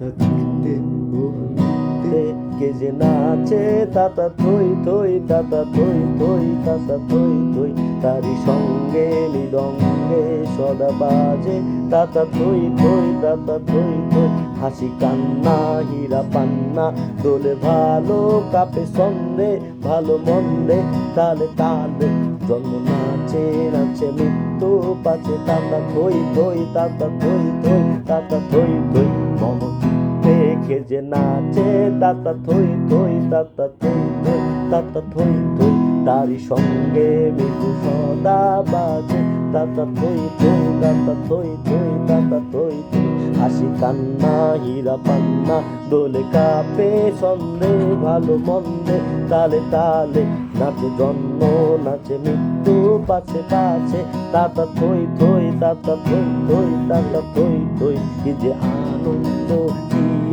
দেখতে তে কে যে নাচে তাতা থই থই তাতা থই থই তাতা থই থই। তারি সঙ্গে মৃদঙ্গে সদা বাজে তাতা থই থই তাতা থই থই। হাসি কান্না, হীরা পান্না, দোলে ভালো কাপে সন্দে ভালো মন্দে। তালে তালে জন্ম নাচে নাচে মৃত্যু পাচে তাতা থই থই তাতা থই থই তাতা থই থই। মম দেখে যে নাচে তাতা থই থই তাতা থই থই তাতা থই থই তারি সঙ্গে মৃত্যু সদা বাজে। তাতা থই থই তাতা থই থই তাতা থই থই, হাসি, কান্না, হীরা, পান্না, দোলে কাপে সন্দে ভালো, মন্দে, তালে তালে, নাচে জন্ম, নাচে মৃত্যু, পাছে পাছে। তাতা থই থই তাতা থই থই তাতা থই থই কি যে আনন্দ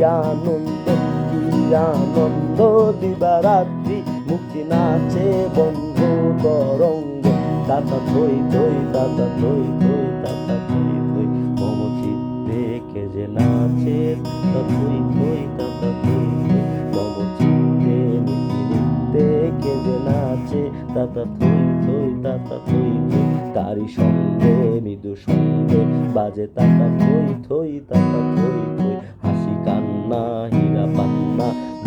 আনন্দ, কি আনন্দ দিবারাত্রি। মুক্তি নাচে বন্ধু তরঙ্গ। তাতা থই থই তাতা থই থই তাতা থই থই মম চিত্তে কে যে নাচে। তাতা থই থই তাতা থই থই মম চিত্তে নিতে নিতে কে যে নাচে। তাতা থই থই তাতা থই থই, তারি সঙ্গে, মৃদু সঙ্গে বাজে। তাতা থই থই তাতা থই থই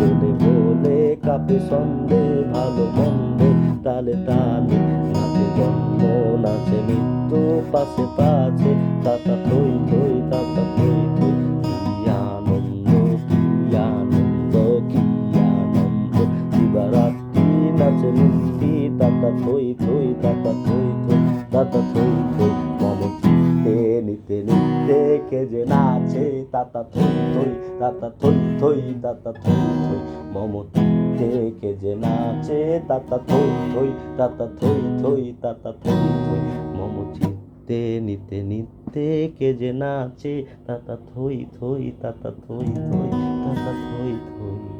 বলে বলে কাপে সন্দে ভালো মন্দে, তালে তালে নাচে জন্ম নাচে মৃত্যু পাশে পাছে তাতা থই থই, তাতা থই থই। কি আনন্দ, কি নাচে মুক্তি তাতা থই থই, তাতা থই থই, তাতা থই থই। কে যে নাচে তাতা থই থই তাতা থই থই তাতা থই থই। মম চিত্তে কে যে নাচে তাতা থই থই তাতা থই থই তাতা থই থই। মম চিত্তে নিতে নিতে কে যে নাচে তাতা থই থই তাতা থই থই তাতা থই থই।